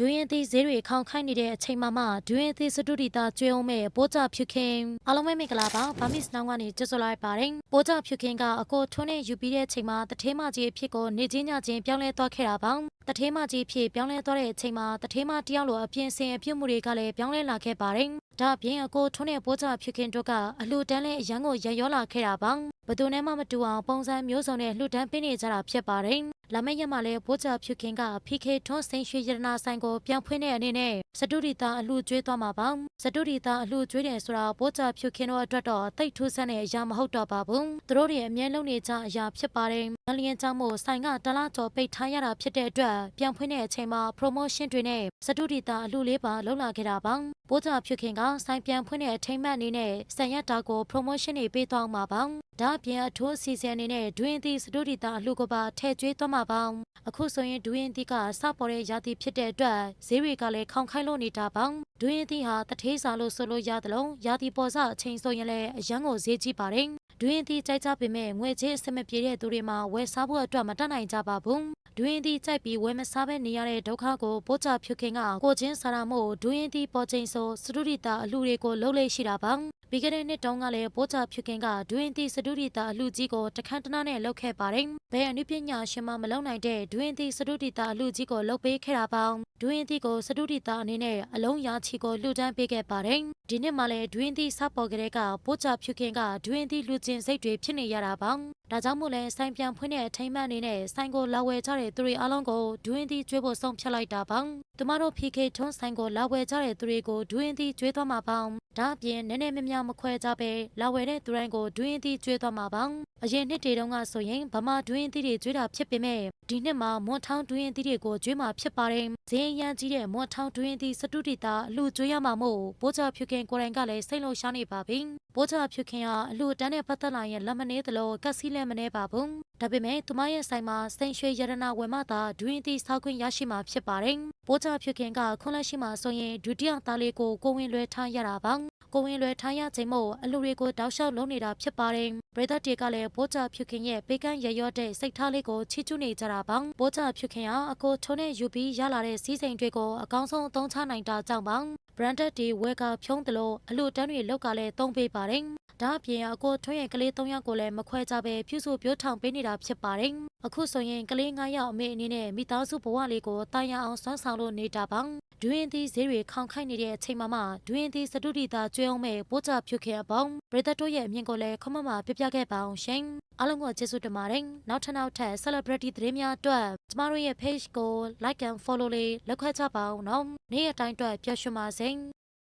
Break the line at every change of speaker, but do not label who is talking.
ဒူရင်သီးဈေးတွေခေါင်ခိုင်းနေတဲ့အချိန်မှာမှဒူရင်သီးစတုဒီတာကျွေးအောင်မဲ့ပိုးကြဖြူခင်အားလုံးပဲမင်္ဂလာပါဗာမစ်နောင်ကနေကြိုဆိုလိုက်ပါတယ်ပိုးကြဖြူခင်ကအကိုထွန်းနဲ့ယူပြီးတဲ့အချိန်မှာတထေးမကြီးအဖြစ်ကိုနေချင်းညချင်းပြောင်းလဲသွားခဲ့တာပါတထေးမကြီးဖြစ်ပြောင်းလဲသွားတဲ့အချိန်မှာတထေးမတယောက်လိုအပြင်ဆင်အပြုတ်မှုတွေကလည်းပြောင်းလဲလာခဲ့ပါတယ်ဒါအပြင်အကိုထွန်းနဲ့ပိုးကြဖြူခင်တို့ကအလှူတန်းလဲအရန်ကိုရရောလာခဲ့တာပါဘယ်သူနဲ့မှမတူအောင်ပုံစံမျိုးစုံနဲ့လှူဒန်းပေးနေကြတာဖြစ်ပါတယ်။လာမယ့်ရက်မှာလည်းဘိုးချဖြူခင်က PK ထွန်းစိန်ရွှေရတနာဆိုင်ကိုပြန်ဖွင့်တဲ့အနေနဲ့စတုဒီတာအလှကျွေးသွားမှာပါ။စတုဒီတာအလှကျွေးတယ်ဆိုတာဘိုးချဖြူခင်တို့အတွက်တော့တိတ်ထူးဆန်းတဲ့အရာမဟုတ်တော့ပါဘူး။သူတို့တွေအမြဲလုံးနေကြအရာဖြစ်ပါတယ်။ငလျင်ကြောင့်မို့ဆိုင်ကတလားကျော်ပိတ်ထားရတာဖြစ်တဲ့အတွက်ပြန်ဖွင့်တဲ့အချိန်မှာ promotion တွေနဲ့စတုဒီတာအလှလေးပါလုပ်လာခဲ့တာပါ။ဘိုးချဖြူခင်ကဆိုင်ပြန်ဖွင့်တဲ့အထိမ်းမှတ်အနေနဲ့ဆန်ရက်တာကို promotion တွေပေးသွားမှာပါ။ဒါအပြင်အထိုးအစီအစဉ်အနေနဲ့ဒွင်းသီစတုဒီတာအလှကိုပါထည့်ကျွေးသွားမှာပါအခုဆိုရင်ဒွင်းသီကစပေါ်တဲ့ရာသီဖြစ်တဲ့အတွက်ဈေးတွေကလည်းခေါင်ခိုင်းလို့နေတာပါဒွင်းသီဟာတထေးစာလို့ဆိုလို့ရတယ်လို့ရာသီပေါ်စအချိန်ဆိုရင်လည်းအရန်ကိုဈေးကြီးပါတယ် ဒွင်းသီကြိုက်ကြပေမဲ့ငွေကြေးအဆင်မပြေတဲ့သူတွေမှာဝယ်စားဖို့အတွက်မတတ်နိုင်ကြပါဘူးဒွင်းသီကြိုက်ပြီးဝယ်မစားပဲနေရတဲ့ဒုက္ခကိုပိုးချဖြူခင်ကကိုချင်းစာရမို့ဒွင်းသီပေါ်ချိန်ဆိုစတုဒီတာအလှတွေကိုလှုပ်လေရှိတာပါပြီးခဲ့တဲ့နှစ်တုန်းကလည်းပိုးချဖြူခင်ကဒွင်းသီစတုဒီတာအလှကြီးကိုတခန့်တနာနဲ့လှုပ်ခဲ့ပါတယ်။ဘယ်အနုပညာရှင်မှမလုံနိုင်တဲ့ဒွင်းသီစတုဒီတာအလှကြီးကိုလှုပ်ပေးခဲ့တာပေါင်းဒွင်းသီကိုစတုဒီတာအနေနဲ့အလုံးရာချီကိုလှူဒန်းပေးခဲ့ပါတယ်။ဒီနှစ်မှလည်းဒွင်းသီစပေါ်ကလေးကပိုးချဖြူခင်ကဒွင်းသီလူချင်းစိတ်တွေဖြစ်နေရတာပေါင်းဒါကြောင့်မို့လဲဆိုင်ပြန်ဖွင့်တဲ့အထိမ်းမှန်အနေနဲ့ဆိုင်ကိုလာဝယ်ကြတဲ့သူတွေအားလုံးကိုဒွင်းသီကျွေးဖို့ဆုံးဖြတ်လိုက်တာပေါင်းသူမတို့ PK ထွန်းဆိုင်ကိုလာဝယ်ကြတဲ့သူတွေကိုဒွင်းသီကျွေးသွားမှာပေါင်းဒါအပြင်နည်းနည်းမများမခွဲကြပဲလာဝယ်တဲ့သူတိုင်းကိုဒွင်းသီကျွေးသွားမှာပေါင်းအရင်နှစ်တွေတုန်းကဆိုရင်ဗမာဒွင်းသီတွေကျွေးတာဖြစ်ပေမဲ့ဒီနှစ်မှာမွန်ထောင်းဒွင်းသီတွေကိုကျွေးမှာဖြစ်ပါတယ်ဈေးရန်ကြီးတဲ့မွန်ထောင်းဒွင်းသီစတုတီတာအလှကျွေးရမှာမို့ပိုးချဖြူခင်ကိုယ်တိုင်ကလည်းစိတ်လုံးရှားနေပါပြီပိုးချဖြူခင်ကအလှတန်းနဲ့ပတ်သက်လာရင်လက်မနေသလိုကက်စီလည်းမနေပါဘူးဒါပေမဲ့သူမရဲ့ဆိုင်မှာစိန်ရွှေရတနာဝယ်မသာဒွင်းသီစောက်ခွင့်ရရှိမှာဖြစ်ပါတယ်ပိုးချဖြူခင်ကခွန်လက်ရှိမှာဆိုရင်ဒုတိယသားလေးကိုကိုဝင်လွဲထားရတာပါ ကိုဝင်လွယ်ထားရချိန်မို့အလူတွေကိုတောက်လျှောက်လုံးနေတာဖြစ်ပါတယ်။ပရိသတ်တွေကလည်းဘိုးချဖြူခင်ရဲ့ပေးကမ်းရရော့တဲ့စိတ်ထားလေးကိုချီးကျူးနေကြတာပါ။ဘိုးချဖြူခင်ဟာအကိုထုံးနဲ့ယူပြီးရလာတဲ့စီးစိမ်တွေကိုအကောင်းဆုံးအသုံးချနိုင်တာကြောင့်ပါ။ branded တွေဝယ်ကဖြုံးတယ်လို့အလူတန်းတွေလောက်ကလည်းသုံးပေးပါတယ်။ဒါအပြင်အကိုထွန်းရဲ့ကလေး၃ယောက်ကိုလည်းမခွဲကြပဲပြုစုပြောထောင်ပေးနေတာဖြစ်ပါတယ်။အခုဆိုရင်ကလေး9ယောက်အမေအနေနဲ့မိသားစုဘဝလေးကိုတာယာအောင်ဆွမ်းဆောင်လို့နေတာပါ။ ဒွင်းသီးဈေးတွေခေါင်ခိုက်နေတဲ့အချိန်မှာမှဒွင်းသီးစတုဒီတာကျွဲအောင်မဲ့ပိုးကြဖြုတ်ခဲ့အပေါင်းပရိသတ်တို့ရဲ့အမြင်ကိုလည်းခမမပြပြခဲ့ပါအောင်ရှင်အားလုံးကိုကျေးဇူးတင်ပါတယ်နောက်ထပ်နောက်ထပ် celebrity သတင်းများအတွက်ကျမတို့ရဲ့ page ကို like and follow လေးလုပ်ခဲ့ကြပါအောင်နော်နေ့ရက်တိုင်းအတွက်ပျော်ရွှင်ပါစေ